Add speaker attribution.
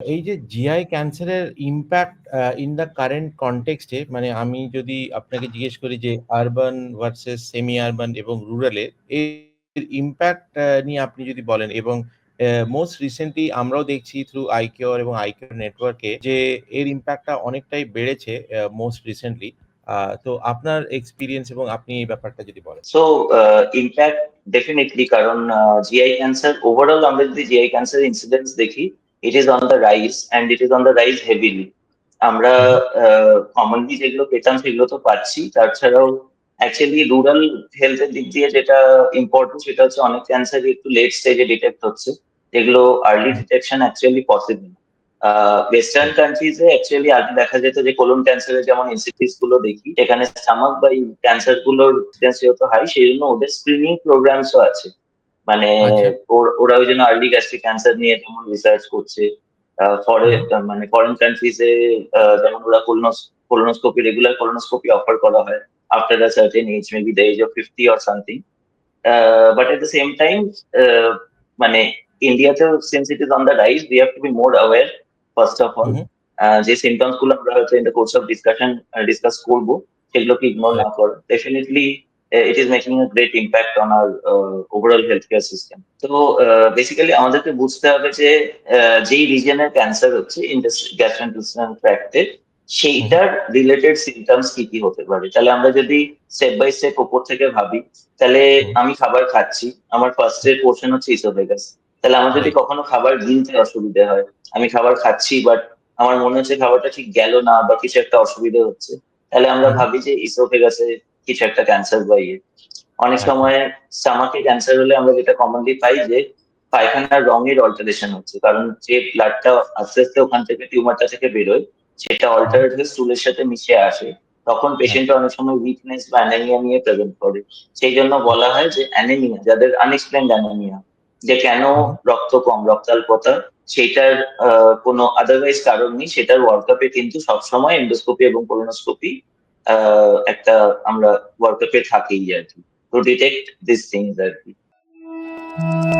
Speaker 1: এই যে জিআই ক্যান্সারের impact in the current context মানে আমি যদি আপনাকে জিজ্ঞেস করি যে আরবান ভার্সেস সেমি আরবান এবং রুরাল এর ইম্প্যাক্ট নিয়ে আপনি যদি বলেন এবং মোস্ট রিসেন্টলি আমরাও দেখছি থ্রু আইকিওর এবং আইকিওর নেটওয়ার্কে যে এর ইম্প্যাক্টটা অনেকটাই বেড়েছে মোস্ট রিসেন্টলি। আ তো আপনার এক্সপেরিয়েন্স এবং আপনি এই ব্যাপারটা যদি বলেন?
Speaker 2: সো ইমপ্যাক্ট ডেফিনিটলি কারণ জিআই ক্যান্সার ওভারঅল আমরা যদি জিআই ক্যান্সার ইনসিডেন্স দেখি, it is on the rise and it is on the rise heavily. আমরা কমনলি যেগুলো পেতাম সেগুলো তো পাচ্ছি। তাছাড়াও অ্যাকচুয়ালি রুরাল হেলথ এর দিক দিয়ে যেটা ইম্পোর্টেন্ট সেটা হচ্ছে অনেক ক্যান্সারই একটু লেট স্টেজে ডিটেক্ট হচ্ছে। যেগুলো early detection actually possible. Western countries actually আগে দেখা যেত যে কোলন ক্যান্সারের যেমন ইনসিডিউসগুলো দেখি, এখানে স্টমাক বা ক্যান্সারগুলোর যেহেতু হাই সেইজন্য ওদের স্ক্রিনিং প্রোগ্রামস ও আছে। মানে
Speaker 1: আচ্ছা।
Speaker 2: ওরা ওই জন্য আর্লি গ্যাস্ট্রিক ক্যান্সার নিয়ে যেমন রিসার্চ করছে। আ ফরে মানে ফরেন কান্ট্রিজ যেমন ওরা কোলনোস কোলোনোস্কোপি রেগুলার কোলোনোস্কোপি অফার করা হয়। After a certain age maybe the age of 50 or something. But at the same time মানে ইন্ডিয়াতেও since it is on the rise we have to be more aware first of all. যে সিম্পটমসগুলো আমরা হয়তো in the course of discussion discuss করব, সেগুলোকে ignore না। করা। Definitely it is making a great impact on our uh overall health care system. তো basically আমাদেরকে বুঝতে হবে যে আ যেই রিজন এর ক্যান্সার হচ্ছে ইন্টেস গ্যাস্ট্রোইন্টেস্টিনাল ট্র্যাক্ট। সেইটার রিলেটেড সিম্পটমস কি, কি হতে পারে। তাহলে আমরা যদি স্টেপ বাই স্টেপ উপর থেকে ভাবি, তাহলে। আমি খাবার খাচ্ছি। আমার ফার্স্ট এর পোরশন হচ্ছে ইসোফেগাস। তাহলে আমার যদি। কখনো খাবার গিলতে অসুবিধে হয়, আমি খাবার খাচ্ছি বাট আমার মনে হচ্ছে খাবারটা ঠিক গেল না বা কিছু একটা অসুবিধা হচ্ছে, তাহলে আমরা। ভাবি যে ইসোফেগাস কিছু একটা ক্যান্সার বা ইয়ে। অনেক
Speaker 1: আচ্ছা।
Speaker 2: সময় স্টমাকে ক্যান্সার হলে আমরা যেটা কমনলি পাই যে পায়খানার রঙের অল্টারেশন হচ্ছে। কারণ যে ব্লাডটা আস্তে, আস্তে ওখান থেকে টিউমারটা থেকে বেরোয়, সেটা। অল্টারেট হয়ে স্টুলের সাথে মিশে আসে। তখন। পেশেন্ট অনেক সময় উইকনেস বা অ্যানিমিয়া নিয়ে প্রেজেন্ট করে। সেই জন্য বলা হয় যে অ্যানিমিয়া যাদের আনএক্সপ্লেইনড অ্যানিমিয়া যে কেন। রক্ত কম, রক্তাল্পতা সেটার কোনো আদারওয়াইজ কারণ নেই। সেটার ওয়ার্কআপ কিন্তু সবসময় এন্ডোস্কোপি এবং কোলোনোস্কোপি একটা আমরা ওয়ার্কআপ এ থাকেই আরকি। টু ডিটেক্ট থিস থিংস আরকি।